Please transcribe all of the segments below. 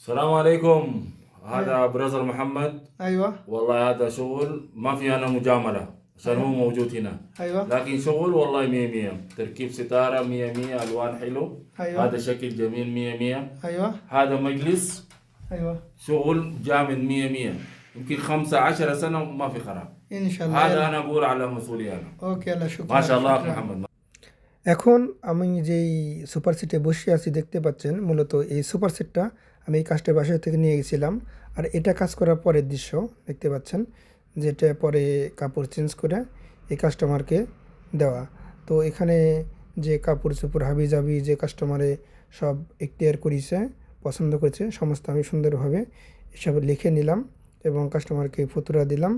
السلام عليكم هذا برزر محمد ايوه والله هذا شغل ما في انا مجامله عشان هو موجود هنا ايوه لكن شغل والله مية مية تركيب ستارة مية مية ألوان حلو أيوة. هذا شكل جميل مية مية ايوه هذا مجلس ايوه شغل جامد مية مية يمكن خمسة عشر سنة ما في خراب ان شاء الله هذا يلا. أنا أقول على مسؤولية أنا ওকে আল্লাহ শুক্র ما شاء الله محمد এখন আমি যেই সুপার সিটে বসে আছি দেখতে পাচ্ছেন মূলত এই সুপার সিটটা আমি এই কাজটা বাসা থেকে নিয়ে গেছিলাম। আর এটা কাজ করার পরের দৃশ্য দেখতে পাচ্ছেন, যেটা পরে কাপড় চেঞ্জ করে এই কাস্টমারকে দেওয়া। তো এখানে যে কাপড় চোপড় হাবি জাবি যে কাস্টমারে সব এখতিয়ার করেছে, পছন্দ করেছে, সমস্ত আমি সুন্দরভাবে এসব লিখে নিলাম এবং কাস্টমারকে ফতুরা দিলাম,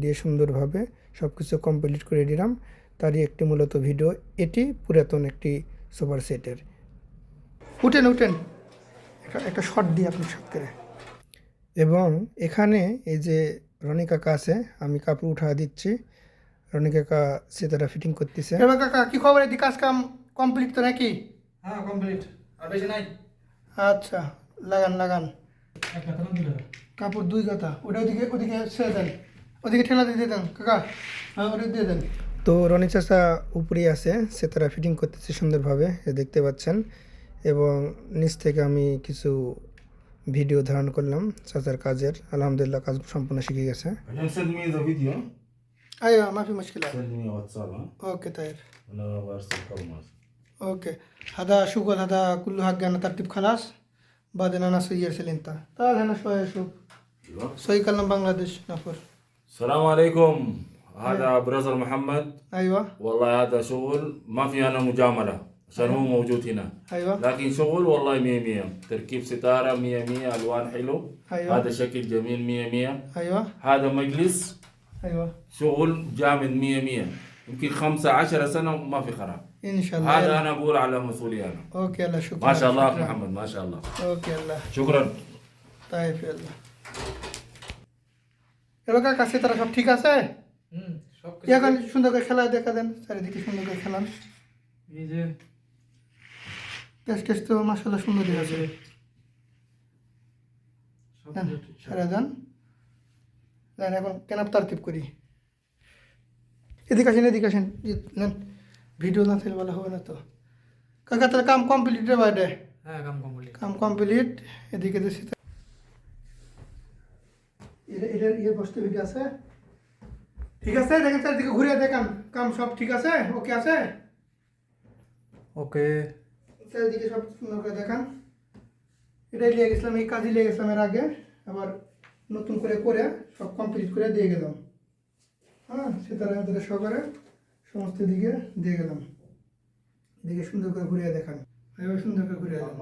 দিয়ে সুন্দরভাবে সব কিছু কমপ্লিট করে দিলাম। তারই একটি মূলত ভিডিও এটি পুরাতন একটি সুপার সেটের উঠেন উঠেন। একটা শট দিই আপনি করে। এবং এখানে এই যে রনি কাকা আছে আমি কাপড় উঠা দিচ্ছি। রনি কাকা সেতারা ফিটিং করতেছে। এবার কাকা কি খবর? এদিকে কাজ কাম কমপ্লিট তো নাকি? হ্যাঁ কমপ্লিট আর বেশি নাই। আচ্ছা লাগান লাগান। কাপড় দুই কথা ওটা ওদিকে ওদিকে ছেড়ে দেন। ওদিকে ঠেলা দিয়ে দেন কাকা। হ্যাঁ ওটা দিয়ে দেন। তো রনি চাষা উপরেই আছে সে তারা ফিটিং করতেছে সুন্দরভাবে দেখতে পাচ্ছেন। এবং নিচ থেকে আমি কিছু ভিডিও ধারণ করলাম চাচার কাজের আলহামদুলিল্লাহ কাজ সম্পূর্ণ শিখে গেছে عشان send me the video ايوه ما في مشكله send me واتساب ها اوكي طيب أنا برسل كلمات اوكي هذا شغل هذا كله حقنا ترتيب خلاص بعدين انا سوي ارسل انت تعال هنا شويه شوف أيوة. سوي كلام بنغلاديش نفر السلام عليكم هذا برزر محمد ايوه والله هذا شغل ما في انا مجامله عشان هو موجود هنا ايوه لكن شغل والله مية مية تركيب ستارة مية مية ألوان حلو أيوة. هذا شكل جميل مية مية ايوه هذا مجلس ايوه شغل جامد مية مية يمكن خمسة عشر سنة ما في خراب ان شاء الله هذا يلا. أنا أقول على مسؤولية أنا اوكي يلا شكرا ما شاء الله شكراً. محمد ما شاء الله اوكي يلا شكرا طيب يلا এবার কাকা তারা সব ঠিক আছে হুম সব এখন সুন্দর করে খেলা দেখা দেন চারিদিকে সুন্দর করে খেলান এই যে টেস্ট টেস্ট তো মাসাল্লাহ আছে সব দেন সারা দেন। দেন এখন কেন তারতিব করি। এদিকে আসেন এদিকে আসেন। নেন। ভিডিও না থাকলে ভালো হবে না তো। কাকা তাহলে কাম কমপ্লিট রে বাইরে হ্যাঁ কাম কমপ্লিট কাম কমপ্লিট এদিকে দিছি এটার ইয়ে বসতে ঠিক আছে। ঠিক আছে দেখেন চারিদিকে ঘুরে দেখান। কাম সব ঠিক আছে? ওকে আছে? ওকে চারিদিকে সব সুন্দর করে দেখান। এটাই লিয়ে গেছিলাম, এই কাজই লিয়ে গেছিলাম এর আগে। আবার নতুন করে করে সব কমপ্লিট করে দিয়ে গেলাম। হ্যাঁ সেতারা ধরে সকালে সমস্ত দিকে দিয়ে গেলাম। এদিকে সুন্দর করে ঘুরিয়ে দেখান। এবার সুন্দর করে ঘুরিয়ে দেখান।